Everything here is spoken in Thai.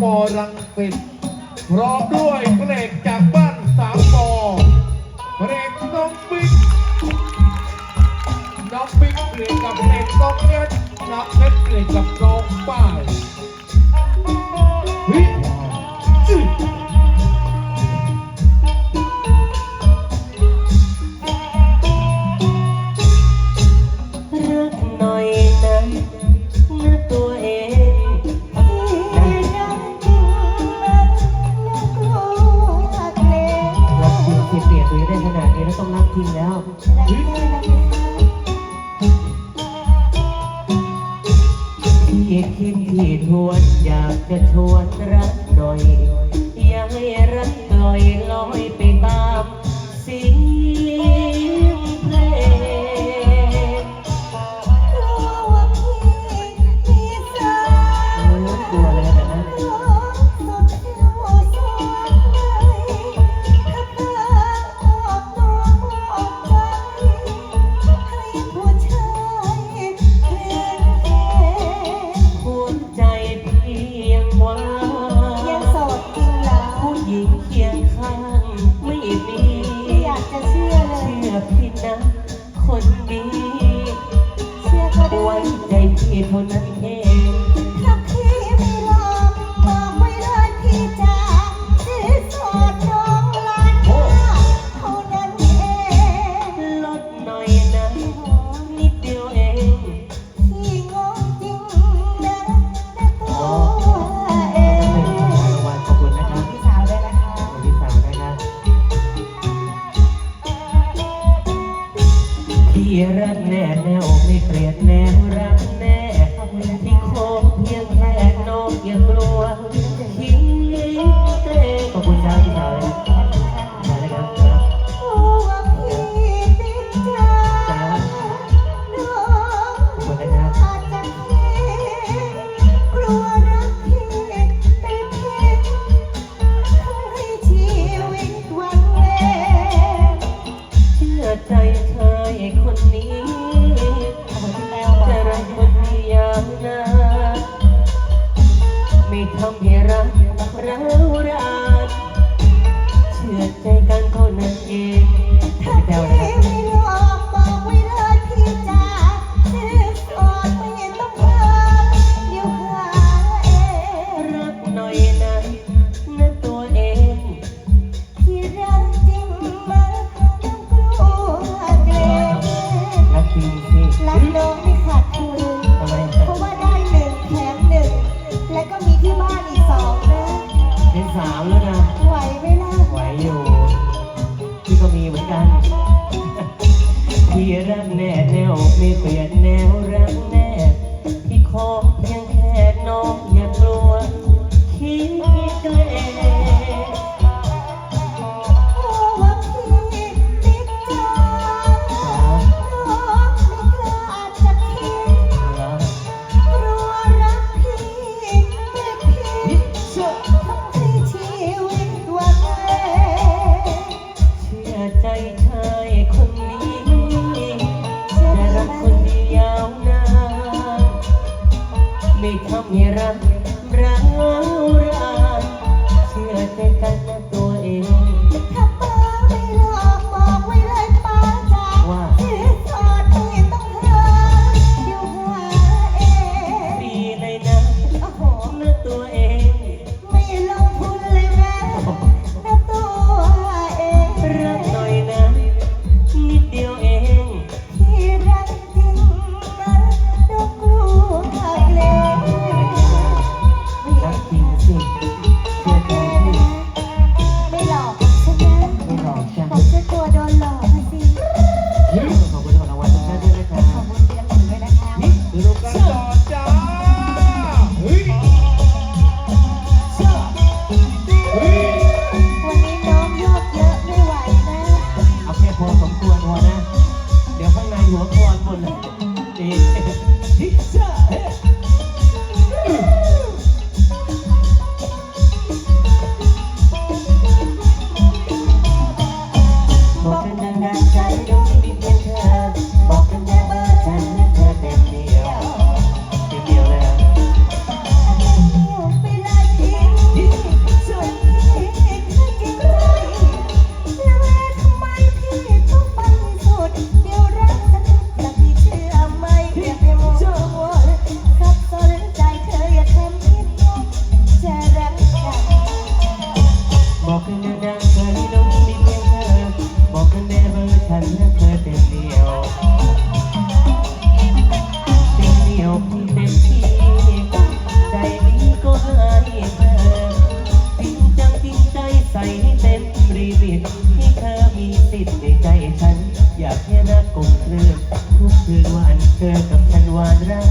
ปอรังสิตพร้อมด้วยเพลกจากบ้านสามปอเพลกน้องปิ๊กน้องปิ๊กเปลี่ยนกับเพลกน้องเพชรน้องเพชรเปลี่ยนกับน้องป้าย นะ คนดี ดแน่แนวไม่เปลี่ยนแนวรักแน่ที่โค้งเพียงแค่นอกอย่งกลัวทิ้งเต้ก็บุญได้ที่ไห tierra. อยากใค่หน้ากลมเกลือทุกคืนวันเธอกับฉันวานรัก